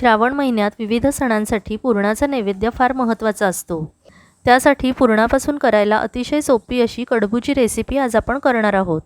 श्रावण महिन्यात विविध सणांसाठी पुरणाचा नैवेद्य फार महत्त्वाचा असतो. त्यासाठी पुरणापासून करायला अतिशय सोपी अशी कडबूची रेसिपी आज आपण करणार आहोत.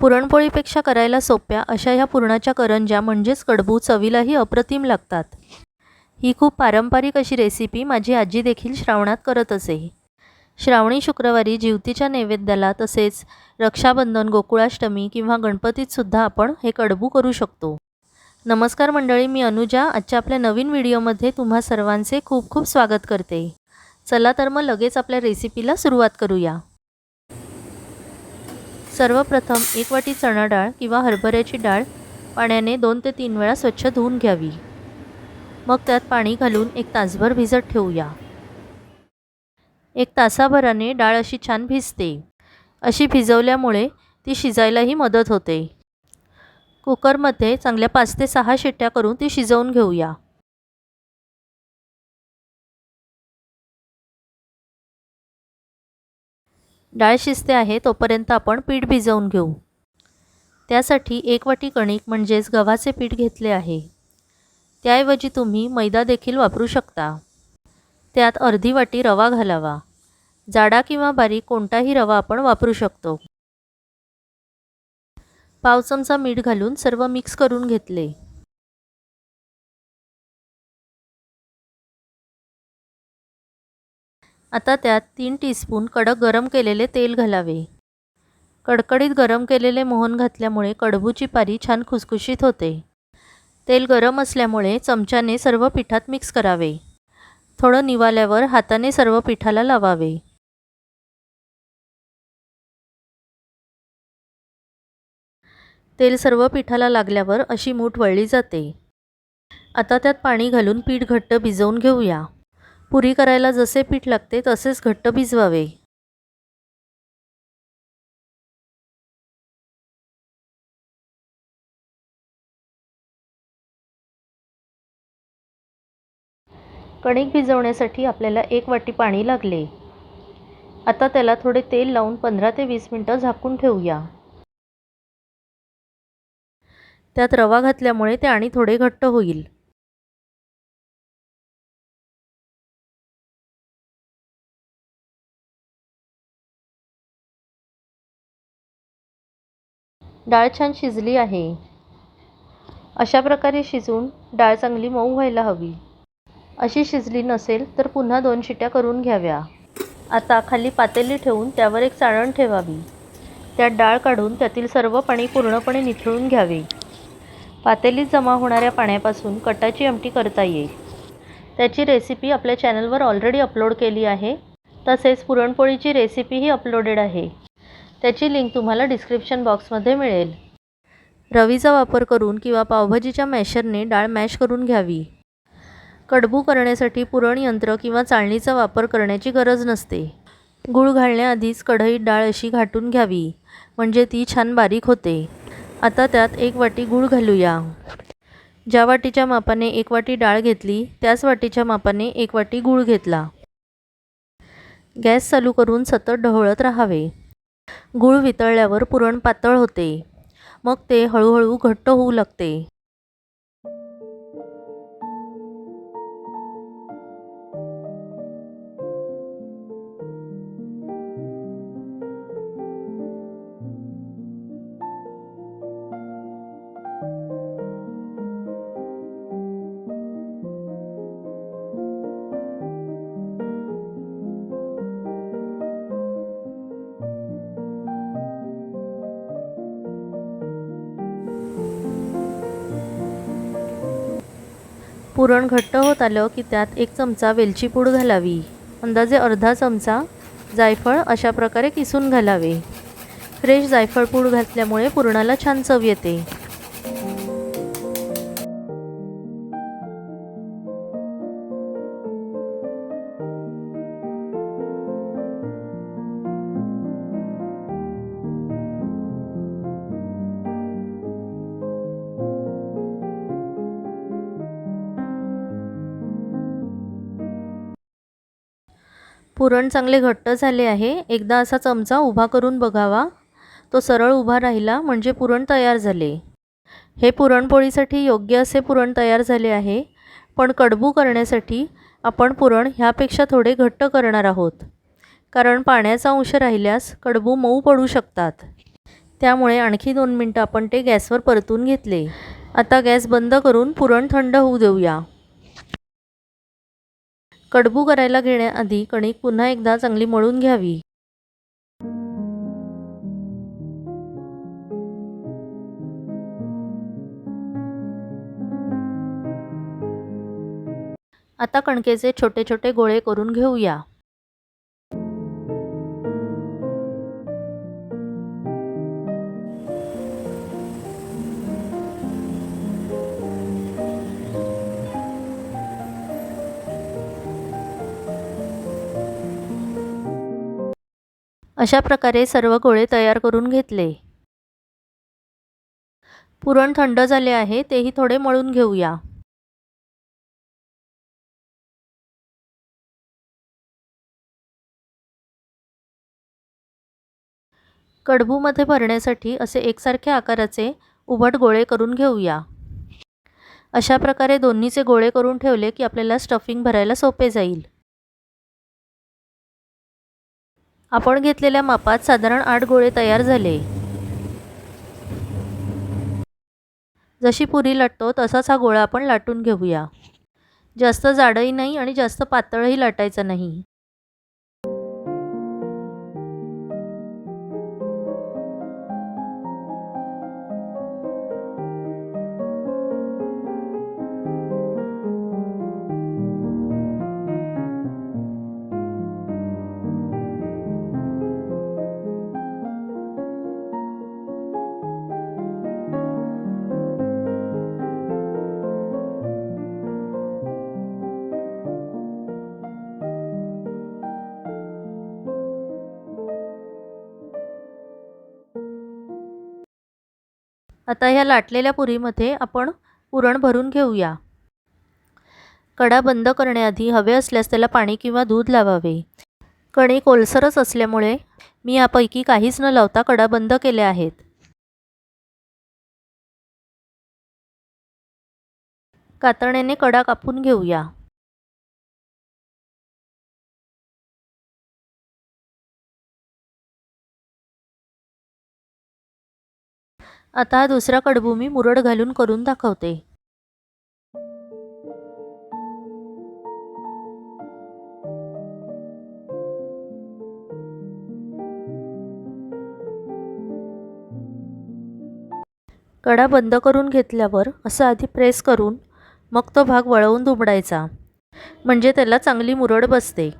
पुरणपोळीपेक्षा करायला सोप्या अशा ह्या पुरणाच्या करंज्या म्हणजेच कडबू चवीलाही अप्रतिम लागतात. ही खूप पारंपरिक अशी रेसिपी माझी आजी देखील श्रावणात करत असे. श्रावणी शुक्रवारी जिवतीच्या नैवेद्याला तसेच रक्षाबंधन गोकुळाष्टमी किंवा गणपतीतसुद्धा आपण हे कडबू करू शकतो. नमस्कार मंडळी मी अनुजा. आजच्या आपल्या नवीन व्हिडिओमध्ये तुम्हा सर्वांचे खूप खूप स्वागत करते. चला तर मग लगेच आपल्या रेसिपीला सुरुवात करूया. सर्वप्रथम एक वाटी चणा डाळ किंवा हरभऱ्याची डाळ पाण्याने दोन ते तीन वेळा स्वच्छ धुवून घ्यावी. मग त्यात पाणी घालून एक तासभर भिजत ठेवूया. एक तासाभराने डाळ अशी छान भिजते. अशी भिजवल्यामुळे ती शिजायलाही मदत होते. कुकरमध्ये चांगल्या पाच ते सहा शिट्ट्या करून ती शिजवून घेऊया. डाळ शिजते आहे तोपर्यंत आपण पीठ भिजवून घेऊ. त्यासाठी एक वाटी कणिक म्हणजेच गव्हाचे पीठ घेतले आहे. त्याऐवजी तुम्ही मैदा देखील वापरू शकता. त्यात अर्धी वाटी रवा घालावा. जाडा किंवा बारीक कोणताही रवा आपण वापरू शकतो. पाव चमचा मीठ घालून सर्व मिक्स करून घेतले. आता त्यात तीन टीस्पून कडक गरम केलेले तेल घालावे. कडकडीत गरम केलेले मोहन घातल्यामुळे कडबूची पारी छान खुसखुशीत होते. तेल गरम असल्यामुळे चमच्याने सर्व पिठात मिक्स करावे. थोडं निवाल्यावर हाताने सर्व पिठाला लावावे. तेल सर्व पिठाला लागल्यावर अशी मूठ वळली जाते. आता त्यात पाणी घालून पीठ घट्ट भिजवून घेऊया. पुरी करायला जसे पीठ लागते तसेच घट्ट भिजवावे. कणिक भिजवण्यासाठी आपल्याला एक वाटी पाणी लागले. आता त्याला थोडे तेल लावून पंधरा ते वीस मिनटं झाकून ठेवूया. त्यात रवा घातल्यामुळे ते आणि थोडे घट्ट होईल. डाळ छान शिजली आहे. अशा प्रकारे शिजून डाळ चांगली मऊ व्हायला हवी. अशी शिजली नसेल तर पुन्हा दोन शिट्या करून घ्याव्या. आता खाली पातेली ठेवून त्यावर एक चाळण ठेवावी. त्यात डाळ काढून त्यातील सर्व पाणी पूर्णपणे निथळून घ्यावे. पातेलीत जमा होणाऱ्या पाण्यापासून कटाची आमटी करता येईल. त्याची रेसिपी आपल्या चॅनलवर ऑलरेडी अपलोड केली आहे. तसेच पुरणपोळीची रेसिपीही अपलोडेड आहे. त्याची लिंक तुम्हाला डिस्क्रिप्शन बॉक्समध्ये मिळेल. रवीचा वापर करून किंवा पावभाजीच्या मॅशरने डाळ मॅश करून घ्यावी. कडबू करण्यासाठी पुरण यंत्र किंवा चाळणीचा वापर करण्याची गरज नसते. गूळ घालण्याआधीच कढईत डाळ अशी घाटून घ्यावी म्हणजे ती छान बारीक होते. आता त्यात एक वाटी गूळ घालूया. ज्या वाटीच्या मापाने एक वाटी डाळ घेतली त्याच वाटीच्या मापाने एक वाटी गूळ घेतला. गॅस चालू करून सतत ढवळत राहावे. गूळ वितळल्यावर पुरण पातळ होते. मग ते हळूहळू घट्ट होऊ लागते. पुरण घट्ट होत आलं की त्यात एक चमचा वेलची पूड घालावी. अंदाजे अर्धा चमचा जायफळ अशा प्रकारे किसून घालावे. फ्रेश जायफळ पूड घातल्यामुळे पुरणाला छान चव येते. पुरण चांगले घट्ट झाले आहे. एकदा असा चमचा उभा करून बघावा. तो सरळ उभा राहिला म्हणजे पुरण तयार झाले. हे पुरणपोळीसाठी योग्य असे पुरण तयार झाले आहे. पण कडबू करण्यासाठी आपण पुरण ह्यापेक्षा थोडे घट्ट करणार आहोत. कारण पाण्याचा अंश राहिल्यास कडबू मऊ पडू शकतात. त्यामुळे आणखी दोन मिनटं आपण ते गॅसवर परतून घेतले. आता गॅस बंद करून पुरण थंड होऊ देऊया. कडबू करायला घेण्याआधी कणिक पुन्हा एकदा चांगली मळून घ्यावी. आता कणकेचे छोटे छोटे गोळे करून घेऊया. अशा प्रकारे सर्व गोळे तयार करून घेतले. पुरण थंड झाले आहे तेही थोडे मळून घेऊया. कडबूमध्ये भरण्यासाठी असे एकसारख्या आकाराचे उभट गोळे करून घेऊया. अशा प्रकारे दोन्हीचे गोळे करून ठेवले की आपल्याला स्टफिंग भरायला सोपे जाईल. आपण घेतलेल्या मापात साधारण आठ गोळे तयार झाले. जशी पुरी लाटतो तसाच हा गोळा आपण लाटून घेऊया. जास्त जाडही नाही आणि जास्त पातळही लाटायचं नाही. आता ह्या लाटलेल्या पुरीमध्ये आपण पुरण भरून घेऊया. कडा बंद करण्याआधी हवे असल्यास त्याला पाणी किंवा दूध लावावे. कणिक ओलसरच असल्यामुळे मी यापैकी काहीच न लावता कडा बंद केल्या आहेत. कातण्याने कडा कापून घेऊया. आता हा दुसरा कडबू मी मुरड घालून करून दाखवते. कडा बंद करून घेतल्यावर असं आधी प्रेस करून मग तो भाग वळवून दुमडायचा म्हणजे त्याला चांगली मुरड बसते.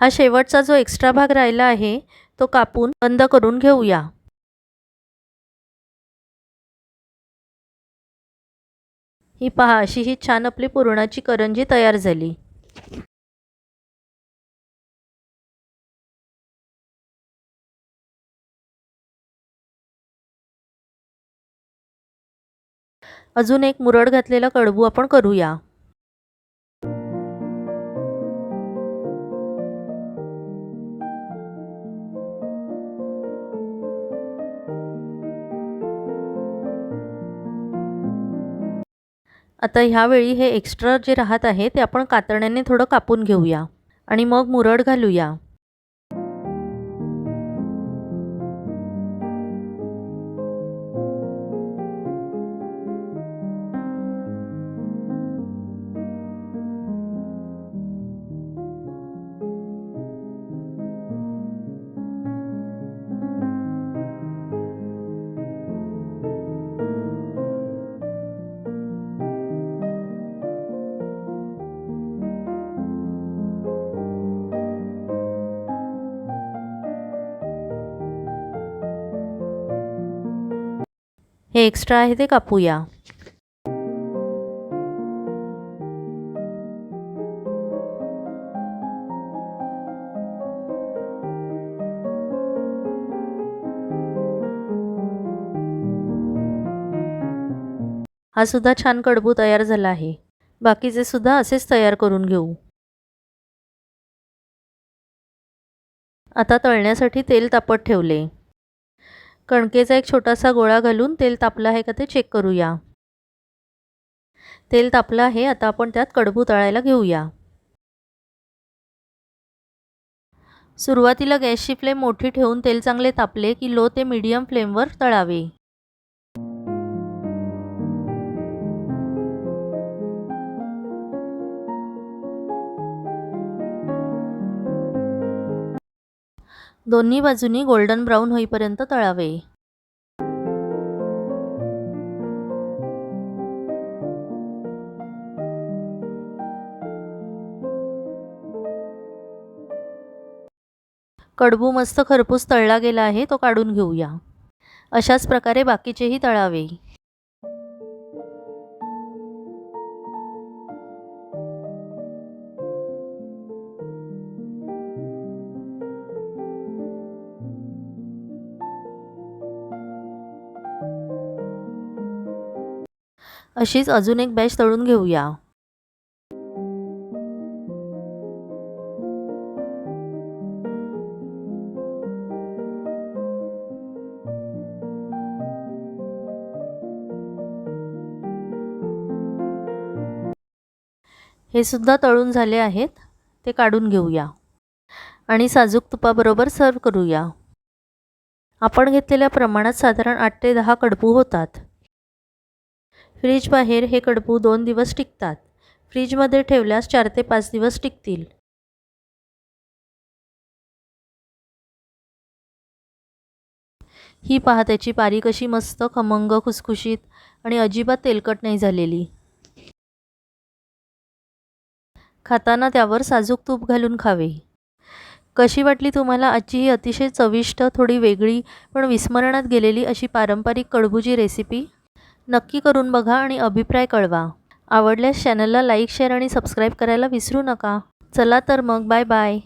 हा शेवटचा जो एक्स्ट्रा भाग राहिला आहे तो कापून बंद करून घेऊया. ही पहा अशी ही छान आपली पुरणाची करंजी तयार झाली. अजून एक मुरड घातलेला कडबू आपण करूया. आता ह्यावेळी हे एक्स्ट्रा जे राहत आहे ते आपण कातण्याने थोडं कापून घेऊया. आणि मग मुरड घालूया. हे एक्स्ट्रा आहे ते कापूया. हा सुद्धा छान कडबू तयार झाला आहे. बाकीचे सुद्धा असेच तयार करून घेऊ. आता तळण्यासाठी तेल तापत ठेवले. कणकेचा एक छोटासा गोळा घालून तेल तापलं आहे का ते चेक करूया. तेल तापलं आहे आता आपण त्यात कडबू तळायला घेऊया. सुरुवातीला गॅसची फ्लेम मोठी ठेवून तेल चांगले तापले की लो ते मीडियम फ्लेमवर तळावे. दोन्ही बाजूनी गोल्डन ब्राऊन होईपर्यंत तळावे. कडबू मस्त खरपूस तळला गेला आहे तो काढून घेऊया. अशाच प्रकारे बाकीचेही तळावे. अशीच अजून एक बॅच तळून घेऊया. हे सुद्धा तळून झाले आहेत. ते काढून घेऊया. आणि साजूक तुपाबरोबर सर्व करूया. आपण घेतलेल्या प्रमाणात साधारण आठ ते दहा कडपू होतात. फ्रीजबाहेर हे कडपू दोन दिवस टिकतात. फ्रीजमध्ये ठेवल्यास चार ते पाच दिवस टिकतील. ही पहा त्याची पारी कशी मस्त खमंग खुसखुशीत आणि अजिबात तेलकट नाही झालेली. खाताना त्यावर साजूक तूप घालून खावे. कशी वाटली तुम्हाला आजची ही अतिशय चविष्ट थोडी वेगळी पण विस्मरणात गेलेली अशी पारंपरिक कडबूची रेसिपी नक्की करून बघा आणि अभिप्राय कळवा. आवडल्यास चॅनलला लाईक शेअर आणि सबस्क्राईब करायला विसरू नका. चला तर मग बाय बाय